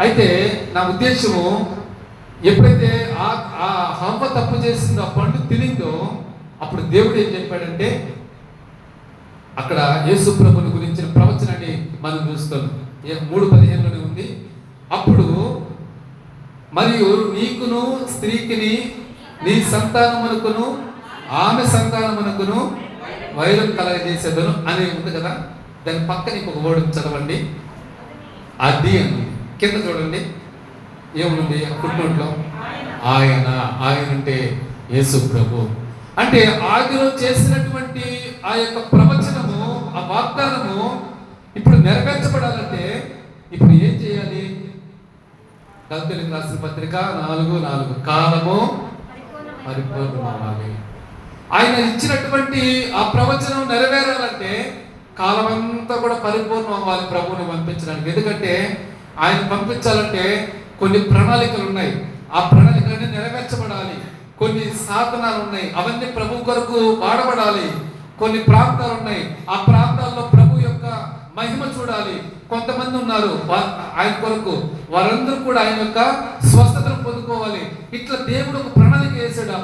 అయితే నా ఉద్దేశము ఎప్పుడైతే ఆ ఆ హంప తప్పు చేసిందో ఆ పండు తినిందో అప్పుడు దేవుడు ఏం చెప్పాడంటే అక్కడ యేసు ప్రభుని గురించిన ప్రవచనాన్ని మనం చూస్తాం. ఏ- మూడు పదిహేనులోనే ఉంది. అప్పుడు మరియు నీకును స్త్రీకిని నీ సంతానమునకును ఆమె సంతానమునకును వైరం కలగజేసేదను అని ఉంది కదా. దాని పక్కన ఇంకొక వర్డ్ చదవండి. అది అని కింద చూడండి. ఏముంది? ఫుట్నోట్లో ఆయన ఆయన అంటే యేసు ప్రభు. అంటే ఆదిలో చేసినటువంటి ఆ యొక్క ప్రవచనము ఆ వాగ్దానము ఇప్పుడు నెరవేర్చబడాలంటే ఇప్పుడు ఏం చేయాలి? గల్తీలకు రాసిన పత్రిక నాలుగు నాలుగు కాలము పరిపూర్ణమవ్వాలి. ఆయన ఇచ్చినటువంటి ఆ ప్రవచనం నెరవేరాలంటే కాలమంతా కూడా పరిపూర్ణం అవ్వాలి ప్రభువుని పంపించడానికి. ఎందుకంటే ఆయన పంపించాలంటే కొన్ని ప్రణాళికలు ఉన్నాయి. ఆ ప్రణాళికలన్నీ నెరవేర్చబడాలి. కొన్ని సాధనాలు ఉన్నాయి అవన్నీ ప్రభు కొరకు వాడబడాలి. కొన్ని ప్రాంతాలు ఉన్నాయి ఆ ప్రాంతాల్లో ప్రభు యొక్క మహిమ చూడాలి. కొంతమంది ఉన్నారు ఆయన కొరకు. వారందరూ కూడా ఆయన యొక్క స్వస్థతను పొందుకోవాలి. ఇట్లా దేవుడు ఒక ప్రణాళిక వేసాడు ఆ